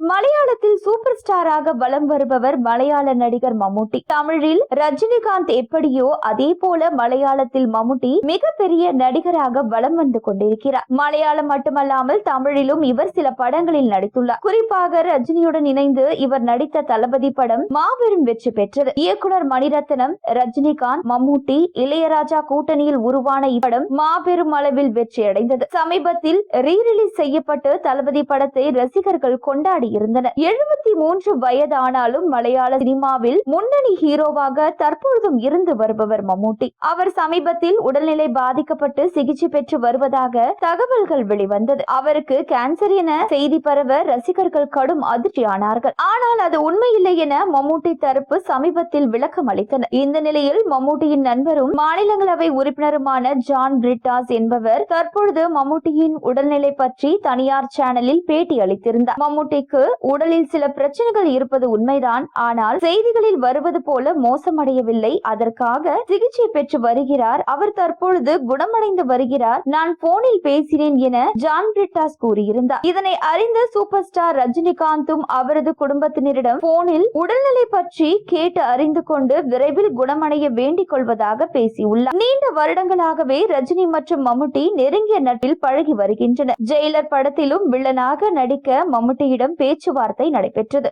மலையாளத்தில் சூப்பர் ஸ்டாராக வலம் வருபவர் மலையாள நடிகர் மம்முட்டி. தமிழில் ரஜினிகாந்த் எப்படியோ அதே போல மலையாளத்தில் மம்முட்டி மிகப்பெரிய நடிகராக வலம் வந்து கொண்டிருக்கிறார். மலையாளம் மட்டுமல்லாமல் தமிழிலும் இவர் சில படங்களில் நடித்துள்ளார். குறிப்பாக ரஜினியுடன் இணைந்து இவர் நடித்த தளபதி படம் மாபெரும் வெற்றி பெற்றது. இயக்குனர் மணிரத்னம் ரஜினிகாந்த் மம்முட்டி இளையராஜா கூட்டணியில் உருவான இப்படம் மாபெரும் அளவில் வெற்றியடைந்தது. சமீபத்தில் ரீரிலீஸ் செய்யப்பட்டு தளபதி படத்தை ரசிகர்கள் கொண்டாடி இருந்தன. எழுபத்தி மூன்று வயதானாலும் மலையாள சினிமாவில் முன்னணி ஹீரோவாக தற்பொழுதும் இருந்து வருபவர் மம்முட்டி. அவர் சமீபத்தில் உடல்நிலை பாதிக்கப்பட்டு சிகிச்சை பெற்று வருவதாக தகவல்கள் வெளிவந்தது. அவருக்கு கேன்சர் என செய்தி பரவ ரசிகர்கள் கடும் அதிர்ச்சியானார்கள். ஆனால் அது உண்மையில்லை என மம்முட்டி தரப்பு சமீபத்தில் விளக்கம் அளித்தனர். இந்த நிலையில் மம்முட்டியின் நண்பரும் மாநிலங்களவை உறுப்பினருமான ஜான் பிரிட்டாஸ் என்பவர் தற்பொழுது மம்முட்டியின் உடல்நிலை பற்றி தனியார் சேனலில் பேட்டி அளித்திருந்தார். மம்முட்டிக்கு உடலில் சில பிரச்சனைகள் இருப்பது உண்மைதான். ஆனால் செய்திகளில் வருவது போல மோசமடையவில்லை. அதற்காக சிகிச்சை பெற்று வருகிறார். அவர் தற்பொழுது குணமடைந்து வருகிறார். நான் போனில் பேசினேன் என ஜான் பிரிட்டாஸ் கூறியிருந்தார். இதனை அறிந்த சூப்பர் ஸ்டார் ரஜினிகாந்தும் அவரது குடும்பத்தினரிடம் போனில் உடல்நிலை பற்றி கேட்டு அறிந்து கொண்டு விரைவில் குணமடைய வேண்டிக் கொள்வதாக பேசியுள்ளார். நீண்ட வருடங்களாகவே ரஜினி மற்றும் மம்முட்டி நெருங்கிய நட்பில் பழகி வருகின்றனர். ஜெயிலர் படத்திலும் வில்லனாக நடிக்க மம்முட்டியிடம் பேச்சுவார்த்தை நடைபெற்றது.